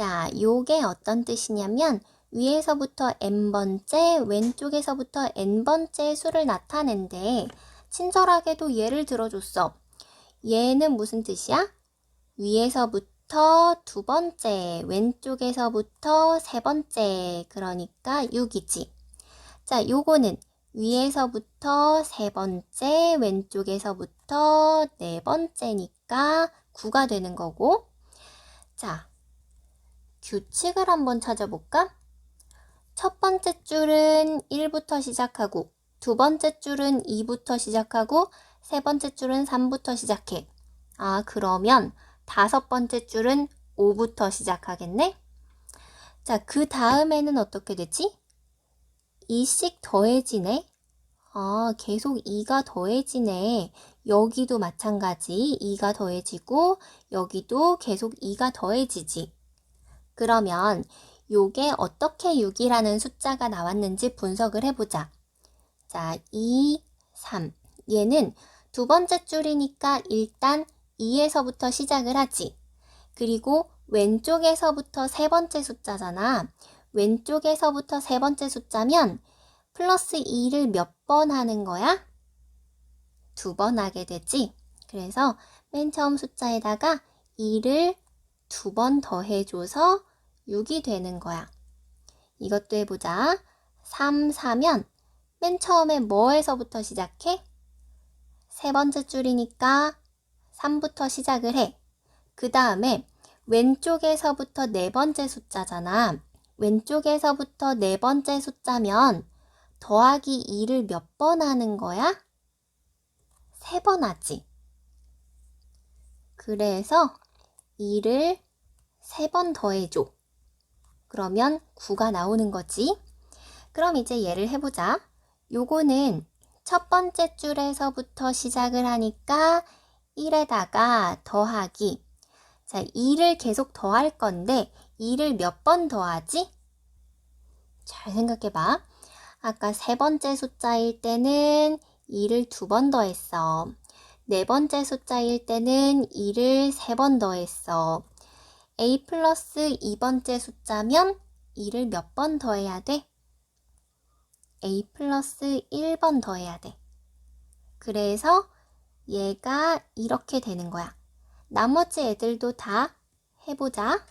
자, 요게 어떤 뜻이냐면 위에서부터 n번째, 왼쪽에서부터 n번째 수를 나타낸데 친절하게도 예를 들어줬어. 얘는 무슨 뜻이야? 위에서부터 두 번째, 왼쪽에서부터 세 번째, 그러니까 6이지. 자, 요거는 위에서부터 세 번째, 왼쪽에서부터 네 번째니까 9가 되는 거고. 자, 규칙을 한번 찾아볼까? 첫 번째 줄은 1부터 시작하고, 두 번째 줄은 2부터 시작하고, 세 번째 줄은 3부터 시작해. 아, 그러면 다섯 번째 줄은 5부터 시작하겠네? 자, 그 다음에는 어떻게 되지? 2씩 더해지네? 아, 계속 2가 더해지네. 여기도 마찬가지. 2가 더해지고, 여기도 계속 2가 더해지지. 그러면 요게 어떻게 6이라는 숫자가 나왔는지 분석을 해보자. 자, 2, 3. 얘는 두 번째 줄이니까 일단 2에서부터 시작을 하지. 그리고 왼쪽에서부터 세 번째 숫자잖아. 왼쪽에서부터 세 번째 숫자면 플러스 2를 몇 번 하는 거야? 두 번 하게 되지. 그래서 맨 처음 숫자에다가 2를 두 번 더해줘서 6이 되는 거야. 이것도 해보자. 3, 4면 맨 처음에 뭐에서부터 시작해? 세 번째 줄이니까 3부터 시작을 해. 그 다음에 왼쪽에서부터 네 번째 숫자잖아. 왼쪽에서부터 네 번째 숫자면 더하기 2를 몇 번 하는 거야? 세 번 하지. 그래서 2를 세번 더해줘. 그러면 9가 나오는 거지. 그럼 이제 얘를 해보자. 요거는 첫 번째 줄에서부터 시작을 하니까 1에다가 더하기. 자, 2를 계속 더할 건데 2를 몇 번 더하지? 잘 생각해봐. 아까 세 번째 숫자일 때는 2를 두 번 더했어. 네 번째 숫자일 때는 2를 세번 더했어. a 플러스 2번째 숫자면 2를 몇 번 더해야 돼? a 플러스 1번 더해야 돼. 그래서 얘가 이렇게 되는 거야. 나머지 애들도 다 해보자.